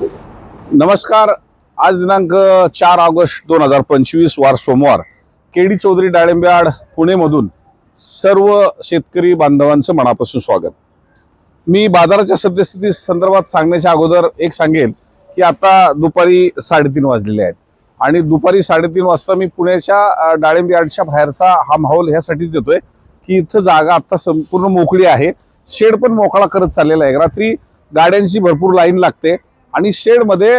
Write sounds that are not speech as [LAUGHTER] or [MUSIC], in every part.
नमस्कार. आज दिनांक चार ऑगस्ट दोन हजार पंचवीस वार सोमवार. केडी चौधरी डाळिंब्याड पुणेमधून सर्व शेतकरी बांधवांचं मनापासून स्वागत. मी बाजाराच्या सद्यस्थिती संदर्भात सांगण्याच्या अगोदर एक सांगेल की आता दुपारी साडेतीन वाजलेले आहेत. आणि दुपारी साडेतीन वाजता मी पुण्याच्या अ, बाहेरचा हा माहोल ह्यासाठीच देतोय की इथं जागा आता संपूर्ण मोकळी आहे. शेड पण मोकळा करत चाललेला आहे. रात्री गाड्यांची भरपूर लाईन लागते. आणि शेडमध्ये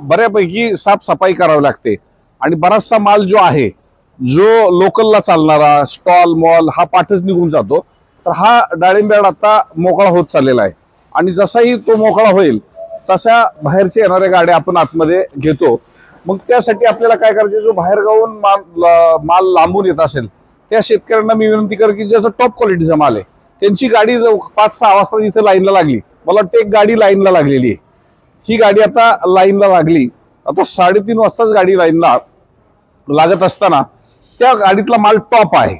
बऱ्यापैकी साफसफाई करावी लागते. आणि बराचसा माल जो आहे जो लोकलला चालणारा स्टॉल मॉल हा पाठच निघून जातो. तर हा डाळिंब्याड आता मोकळा होत चाललेला आहे. आणि जसाही तो मोकळा होईल तशा बाहेरच्या येणाऱ्या गाड्या आपण आतमध्ये घेतो. मग त्यासाठी आपल्याला काय करायचं जो बाहेर गावून माल माल लांबून येत असेल त्या शेतकऱ्यांना मी विनंती कर की ज्याचा टॉप क्वालिटीचा माल आहे त्यांची गाडी पाच सहा वाजता इथं लाईनला लागली. मला वाटतं एक गाडी लाईनला लागलेली आहे. ही गाडी आता लाईनला लागली. आता साडेतीन वाजताच गाडी लाईनला लागत असताना त्या गाडीतला माल टॉप आहे.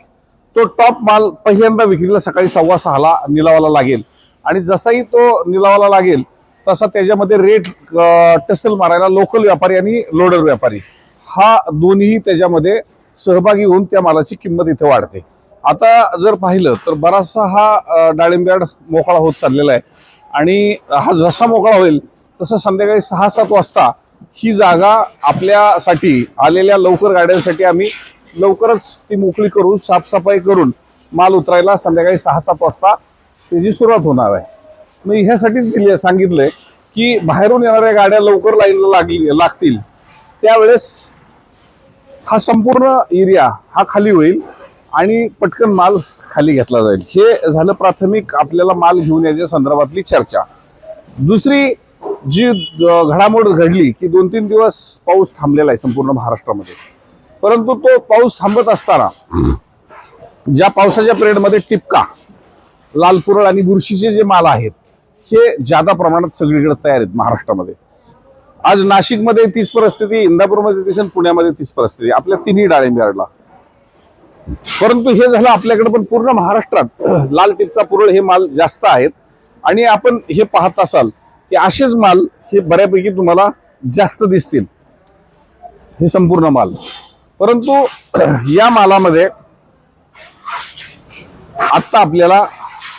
तो टॉप माल पहिल्यांदा विक्रीला सकाळी सव्वा सहाला निलावाला लागेल. आणि जसाही तो निलावाला लागेल तसा त्याच्यामध्ये रेट टसल मारायला लोकल व्यापारी आणि लोडर व्यापारी. हा दोन्ही त्याच्यामध्ये सहभागी होऊन त्या मालाची किंमत इथे वाढते. आता जर पाहिलं तर बराचसा हा डाळिंब्याड मोकळा होत चाललेला आहे. आणि हा जसा मोकळा होईल तसं संध्याकाळी सहा सात वाजता ही जागा आपल्यासाठी आलेल्या लवकर गाड्यांसाठी आम्ही लवकरच ती मोकळी करून साफसफाई करून माल उतरायला संध्याकाळी सहा सात वाजता त्याची सुरुवात होणार आहे. मी ह्यासाठीच दिले सांगितलंय की बाहेरून येणाऱ्या गाड्या लवकर लाईनला लागली लागतील. त्यावेळेस हा संपूर्ण एरिया हा खाली होईल आणि पटकन माल खाली घेतला जाईल. हे झालं प्राथमिक आपल्याला माल घेऊन याच्या संदर्भातली चर्चा. दुसरी जी घडामोड घडली की दोन तीन दिवस पाऊस थांबलेला आहे संपूर्ण महाराष्ट्रामध्ये. परंतु तो पाऊस थांबत असताना ज्या पावसाच्या पिरियडमध्ये टिपका लाल पुरळ आणि बुरशीचे जे माल आहेत हे जादा प्रमाणात सगळीकडे तयार आहेत महाराष्ट्रामध्ये. आज नाशिकमध्ये तीच परिस्थिती इंदापूरमध्ये तीच आणि पुण्यामध्ये तीच परिस्थिती आपल्या तिन्ही डाळिंब यार्डला. परंतु हे झालं आपल्याकडे पण पूर्ण महाराष्ट्रात लाल टिपका पुरळ हे माल जास्त आहेत. आणि आपण हे पाहत असाल की असेच माल हे बऱ्यापैकी तुम्हाला जास्त दिसतील. हे संपूर्ण माल. परंतु [CLEARS THROAT] या मालामध्ये आत्ता आपल्याला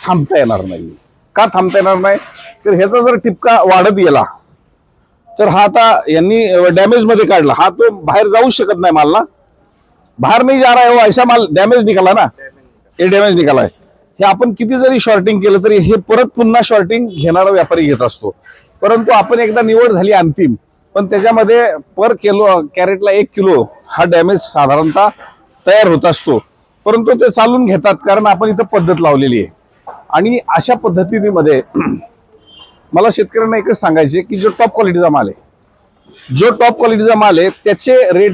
थांबता येणार नाही. का थांबता येणार नाही? तर ह्याचा जर टिपका वाढत गेला तर हा आता यांनी डॅमेजमध्ये काढला. हा तो बाहेर जाऊ शकत नाही माल ना. बाहेर नाही जा रहा है वो ऐसा माल डॅमेज निघाला ना. हे डॅमेज निघाला आहे हे आपण किती जरी शॉर्टिंग केलं तरी हे परत पुन्हा शॉर्टिंग घेणारा व्यापारी घेत असतो. परंतु आपण एकदा निवड झाली अंतिम पण त्याच्यामध्ये पर किलो कॅरेटला एक किलो हा डॅमेज साधारणतः तयार होत असतो. परंतु ते चालून घेतात कारण आपण इथं पद्धत लावलेली आहे. आणि अशा पद्धतीमध्ये [CLEARS THROAT] मला शेतकऱ्यांना एकच सांगायचे की जो टॉप क्वालिटीचा माल आहे जो टॉप क्वालिटीचा माल आहे त्याचे रेट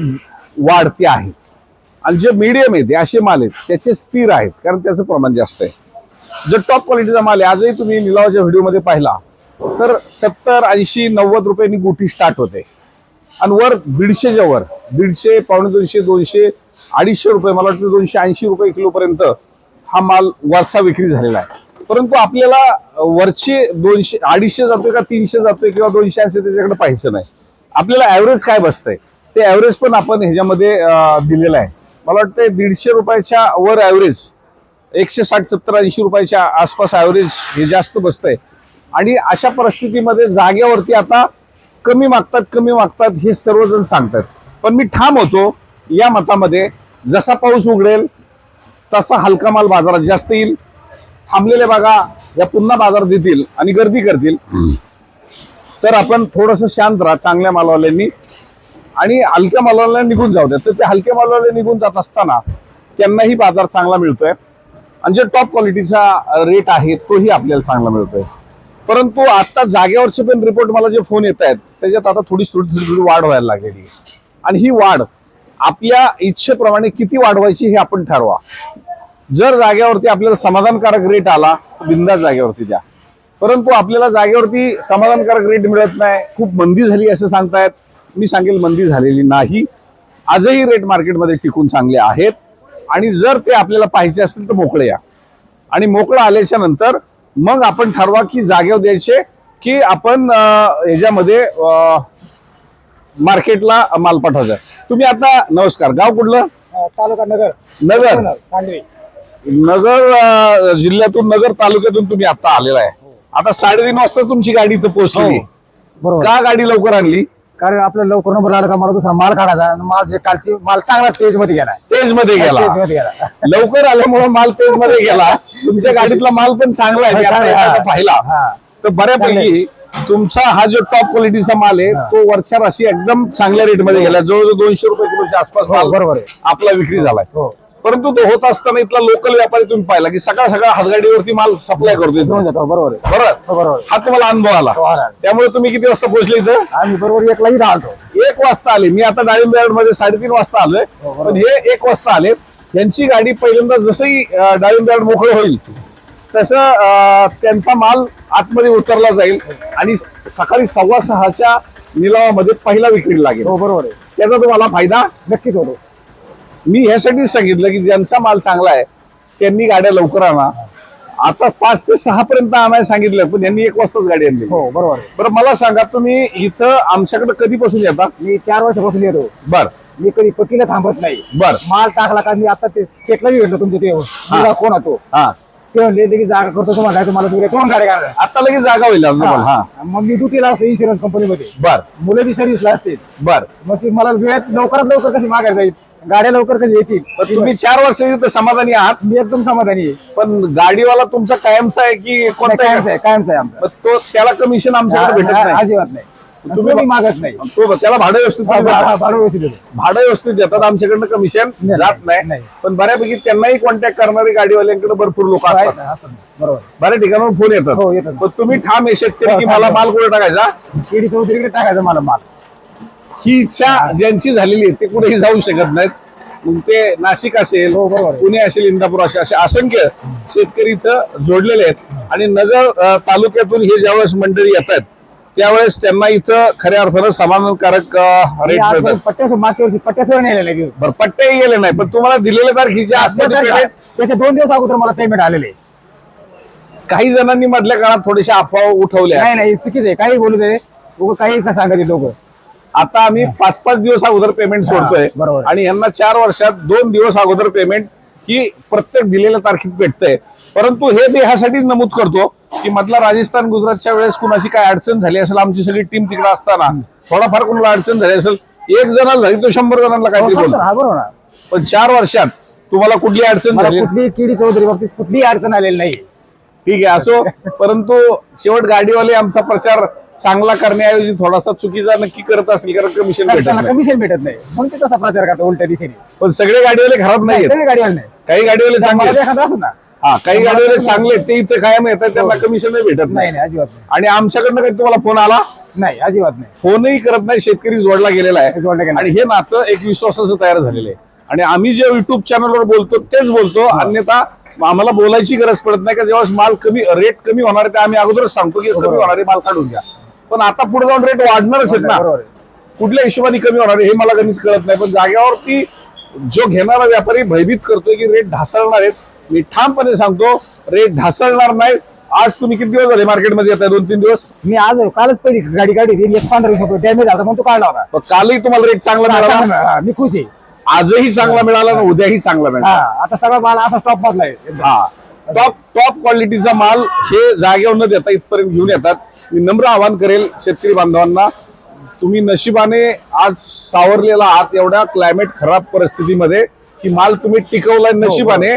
वाढते आहे. आणि जे मीडियम आहेत असे माल आहेत त्याचे स्थिर आहेत कारण त्याचं प्रमाण जास्त आहे. जो टॉप क्वालिटीचा माल आहे आजही तुम्ही निलावाच्या व्हिडिओमध्ये पाहिला तर सत्तर ऐंशी नव्वद रुपयांनी गोटी स्टार्ट होते. आणि वर दीडशेच्या वर दीडशे पावणे दोनशे दोनशे अडीचशे रुपये मला वाटतं दोनशे ऐंशी रुपये किलोपर्यंत हा माल वरचा विक्री झालेला आहे. परंतु आपल्याला वरचे दोनशे अडीचशे जातोय का तीनशे जातोय किंवा दोनशे ऐंशी त्याच्याकडे पाहायचं नाही. आपल्याला ॲव्हरेज काय बसतंय? ते ॲव्हरेज पण आपण ह्याच्यामध्ये दिलेलं आहे. मला वाटतं दीडशे रुपयाच्या वर ऍव्हरेज एकशे साठ सत्तर ऐंशी रुपयाच्या आसपास ऍव्हरेज हे जास्त बसतंय. आणि अशा परिस्थितीमध्ये जागेवरती आता कमी मागतात कमी मागतात हे सर्वजण सांगतात. पण मी ठाम होतो या मतामध्ये जसा पाऊस उघडेल तसा हलका माल बाजारात जास्त येईल. थांबलेल्या बागा या पुन्हा बाजारात येतील आणि गर्दी करतील. तर आपण थोडस शांत राहा चांगल्या मालवाल्यांनी आणि हलक्या मालाला निघून जाऊ देत तर ते हलक्या मालाला निघून जात असताना त्यांनाही बाजार चांगला मिळतोय. आणि जे टॉप क्वालिटीचा रेट आहे तोही आपल्याला चांगला मिळतोय. परंतु आता जागेवरचे पण रिपोर्ट मला जे फोन येत आहेत त्याच्यात आता थोडी थोडी थोडी वाढ व्हायला लागलेली आहे. आणि ही वाढ आपल्या इच्छेप्रमाणे किती वाढवायची हे आपण ठरवा. जर जागेवरती आपल्याला समाधानकारक रेट आला बिंदा जागेवरती द्या. परंतु आपल्याला जागेवरती समाधानकारक रेट मिळत नाही खूप मंदी झाली असं सांगतायत. मी सांगेल मंदी झालेली नाही. आजही रेट मार्केटमध्ये टिकून चांगले आहेत. आणि जर ते आपल्याला पाहिजे असतील तर मोकळे या. आणि मोकळं आल्याच्यानंतर मग आपण ठरवा की जागेवर द्यायचे की आपण याच्यामध्ये मार्केटला माल पाठवायचा. तुम्ही आता नमस्कार गाव कुठलं? तालुका नगर. नगर. नगर जिल्ह्यातून नगर तालुक्यातून तुम्ही आता आलेला आहे. आता साडेतीन वाजता तुमची गाडी इथं पोहोचली बरोबर. का गाडी लवकर आणली? कारण आपलं लवकर नंबर लागला का मला दुसरा माल काढायचा आणि माल जे कालची माल चांगला तेजमध्ये गेला. तेजमध्ये गेला. तेजमध्ये गेला. लवकर आल्यामुळे माल तेजमध्ये गेला. तुमच्या गाडीतला माल पण चांगला आहे मी आता एखादा पाहिला. हा. तर बऱ्यापैकी तुमचा हा जो टॉप क्वालिटीचा माल आहे तो वरच्या राशी एकदम चांगल्या रेटमध्ये गेला. जवळजवळ दोनशे रुपये किलोच्या आसपास हो, माल बरोबर आहे. आपला विक्री झालाय. हो. परंतु तो होत असताना इथला लोकल व्यापारी तुम्ही पाहिला की सकाळ सकाळ हातगाडीवरती माल सप्लाय करतोय घेऊन जातो बरोबर आहे. बरोबर? हो, बरोबर हा तुम्हाला अनुभव आला. हो, आला. त्यामुळे तुम्ही किती वाजता पोहोचले इथं? आम्ही बरोबर एकला इथं आलतो. एक वाजता आले. मी आता डाळिंबमध्ये साडेतीन वाजता आलोय. हो. पण हे एक वाजता आले. यांची गाडी पहिल्यांदा जसंही अं, डाळिंब यार्ड मोकळं होईल तसं अं, त्यांचा माल आतमध्ये उतरला जाईल आणि सकाळी सव्वा सहाच्या निलावामध्ये पहिला विक्री लागेल. हो बरोबर आहे. त्याचा तुम्हाला फायदा नक्कीच होतो. मी ह्यासाठीच सांगितलं की ज्यांचा माल चांगला आहे त्यांनी गाड्या लवकर आणा. आता पाच ते सहा पर्यंत आणायला सांगितलं पण यांनी एक वाजताच गाडी आणली. हो बरोबर. आहे बरं मला सांगा तुम्ही इथं आमच्याकडे कधीपासून येता? मी चार वर्षापासून येतो. बर. मी कधी पटीला थांबत नाही. बर. माल टाकला का मी आता ते शेटला बी भेटलो तुमच्या ते मुलगा कोण होतो हा. ते म्हणले लगेच जागा करतो तुम्हाला तुम्हाला तुला कोण गाडी काढणार आता लगेच जागा होईल तुम्हाला. हा. मग मी ड्युटीला असतो इन्शुरन्स कंपनीमध्ये बर. मुलं बी सर्व्हिसला असते बर. मग ती मला वेळेत लवकरात लवकर कशी मागायला जाईल? गाड्या लवकर कशी येतील? पण तुम्ही चार वर्ष इथं समाधानी आहात. मी एकदम समाधानी आहे. पण गाडीवाला तुमचा कायमचा आहे की कोणता कायमचं आहे कायमचं आहे आमचं. तो त्याला कमिशन आमच्याकडे भेटत नाही. अजिबात नाही. तुम्ही- मागत नाही. तो त्याला भाडं व्यवस्थित हा. हा, भाडं व्यवस्थित देतो. भाडं व्यवस्थित देतात आमच्याकडनं कमिशन जात नाही. पण बऱ्यापैकी त्यांनाही कॉन्टॅक्ट करणारे गाडीवाल्यांकडे भरपूर लोक आहे असतात. ना, असं नाही. बरोबर. बऱ्याच ठिकाणावर फोन येतात. हो, येतात. पण तुम्ही ठाम शेतकरी हो, की मला. माल कुठे टाकायचा? केडी चौधरीकडे टाकायचं मला माल. ही इच्छा ज्यांची झालेली आहे ते कुठेही जाऊ शकत नाहीत. मग ते नाशिक असेल हो. पुणे असेल इंदापूर असेल असे असंख्य शेतकरी इथं जोडलेले आहेत. आणि नगर तालुक्यातून हे ज्यावेळेस मंडळी येतात त्यावेळेस त्यांना इथं खऱ्या अर्थानं समाधानकारक रेट मिळतात. पट्टेही गेले नाही पण तुम्हाला दिलेल्या तारखेच्या त्याच्या दोन दिवस अगोदर मला पेमेंट आलेले. काही जणांनी मधल्या काळात थोडेसे अफवा उठवल्या. नाही नाही चुकीच आहे. काही बोलू दे. काही सांगत लोक. आता आम्ही पाच पाच दिवस अगोदर पेमेंट सोडतोय. आणि यांना चार वर्षात दोन दिवस अगोदर पेमेंट ही प्रत्येक दिलेल्या तारखेत भेटतंय. परंतु हे मी ह्यासाठीच नमूद करतो की मधला राजस्थान गुजरातच्या वेळेस कुणाची काय अडचण झाली असेल आमची सगळी टीम तिकडे असताना थोडाफार कुणाला अडचण झाली असेल एक जणाला झाली तो शंभर जणांना काहीतरी बोलतो. हा बरोबर. ना पण चार वर्षात तुम्हाला कुठली अडचण झाली? कुठली किडी चौधरी बाबतीत कुठलीही अडचण आलेली नाही. ठीक आहे असो. परंतु शेवट गाडीवाले आमचा प्रचार चांगला करण्याऐवजी थोडासा चुकीचा नक्की करत असेल कारण कमिशन भेटत नाही. कमिशन भेटत नाही. म्हणून ते तसा प्रचार करतो उलट्या दिशेने. पण सगळे गाडीवाले खराब नाही सगळी गाडी नाही. काही गाडीवाले चांगले मला आहेत. एखादा असं ना. हा काही गाडीवाले चांगले आहेत ते इथे कायम येतात त्यांना कमिशन भेटत नाही नाही नाही अजिबात नाही. आणि आमच्याकडनं काही तुम्हाला फोन आला? नाही अजिबात नाही. फोनही करत नाही शेतकरी जोडला गेलेला आहे. जोडला गेलेला आणि हे नातं एक विश्वासाचं तयार झालेलं आहे. आणि आम्ही जे युट्यूब चॅनलवर बोलतो तेच बोलतो अन्यथा आम्हाला बोलायची गरज पडत नाही का जेव्हा माल कमी रेट कमी होणार आहे ते आम्ही अगोदरच सांगतो की कमी होणार माल काढून घ्या. पण आता पुढे जाऊन रेट वाढणारच आहेत ना. बरोबर आहे. कुठल्या हिशोबाने कमी होणार आहे हे मला गणित कळत नाही. पण जागेवरती जो घेणारा व्यापारी भयभीत करतोय की रेट ढासळणार आहेत मी ठामपणे सांगतो रेट ढासळणार नाही. आज तुम्ही किती दिवस झाले मार्केटमध्ये येत आहे दोन तीन दिवस? मी आज कालच पहिली गाडी काढली एक पंधरा वीस रुपये डॅमेज झाला. म्हणून तो काढला होता मग कालही तुम्हाला रेट चांगला मिळाला? हा, मी खुश आहे. आजही चांगला मिळाला ना उद्याही चांगला मिळाला? हा आता सगळा माल असा स्टॉप मधला आहे. हा. टॉप टॉप क्वालिटीचा माल हे जागेवर न देता इथपर्यंत घेऊन येतात. मी नम्र आवाहन करेल शेतकरी बांधवांना तुम्ही नशिबाने आज सावरलेला आहात एवढ्या क्लायमेट खराब परिस्थितीमध्ये की माल तुम्ही टिकवलाय नशिबाने.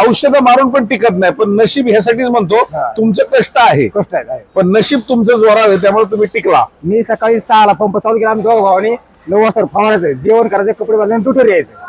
औषधं मारून पण टिकत नाही पण नशीब ह्यासाठीच म्हणतो हा. तुमचं कष्ट आहे. कष्ट आहे. पण नशीब तुमचं जोराव आहे त्यामुळे तुम्ही टिकला. मी सकाळी सहाला पंप चालू केला आम्ही दोघं भावाने नऊ वाजता फवारायचं जेवण करायचं कपडे बदलायला टुटर यायचं.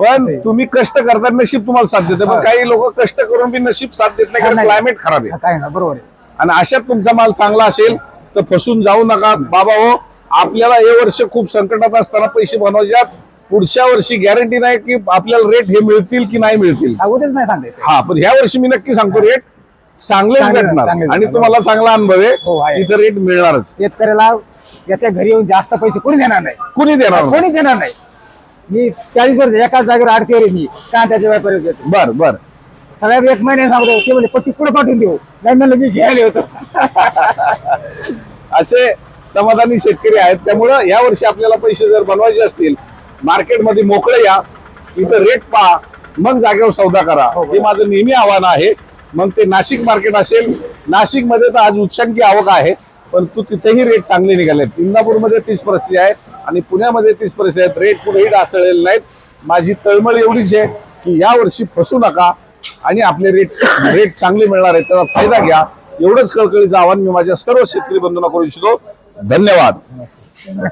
पण तुम्ही कष्ट करता नशीब तुम्हाला साथ देते. पण हा. काही लोक कष्ट करून बी नशीब साथ देत नाही कारण. क्लायमेट खराब आहे. हा, काय ना बरोबर आहे. आणि अशात तुमचा माल चांगला असेल तर फसून जाऊ नका. बाबा हो आपल्याला हे वर्ष खूप संकटात असताना पैसे बनवायच्यात पुढच्या वर्षी गॅरंटी नाही की आपल्याला रेट हे मिळतील की नाही मिळतील. अगोदरच नाही सांगते हा पण ह्या वर्षी मी नक्की सांगतो रेट चांगले- भेटणार. आणि. तुम्हाला चांगला अनुभव हो, आहे. आहे. इथं रेट मिळणारच. शेतकऱ्याला याच्या घरी येऊन जास्त पैसे कोणी देणार नाही? कुणी देणार. कोणी देणार नाही. मी चाळीस वर्ष एकाच जागेवर आडकेवर आहे मी. का त्याच्या व्यापारी देतो बर बर. सगळ्यात एक महिने सांगतो ते म्हणजे पट्टी पुढे पाठवून देऊ? नाही म्हणलं मी घ्यायला होतो [LAUGHS] असे समाधानी शेतकरी आहेत. त्यामुळं या वर्षी आपल्याला पैसे जर बनवायचे असतील मार्केटमध्ये मोकळे या इथं रेट पहा मग जागेवर सौदा करा. हे माझं नेहमी आव्हान आहे. मग ते नाशिक मार्केट असेल नाशिकमध्ये तर आज उच्चांकी आवक आहे पण तू तिथेही रेट चांगले निघाले इंदापूरमध्ये तीस परिस्थिती आहे आणि पुण्यामध्ये तीस परिस्थिती आहेत. रेट कुठेही ढासळलेले नाहीत. माझी तळमळ एवढीच आहे की या वर्षी फसू नका आणि आपले रेट रेट चांगले मिळणार आहेत त्याचा फायदा घ्या. एवढंच कळकळीचं आव्हान मी माझ्या सर्व शेतकरी बंधूंना करू इच्छितो. धन्यवाद.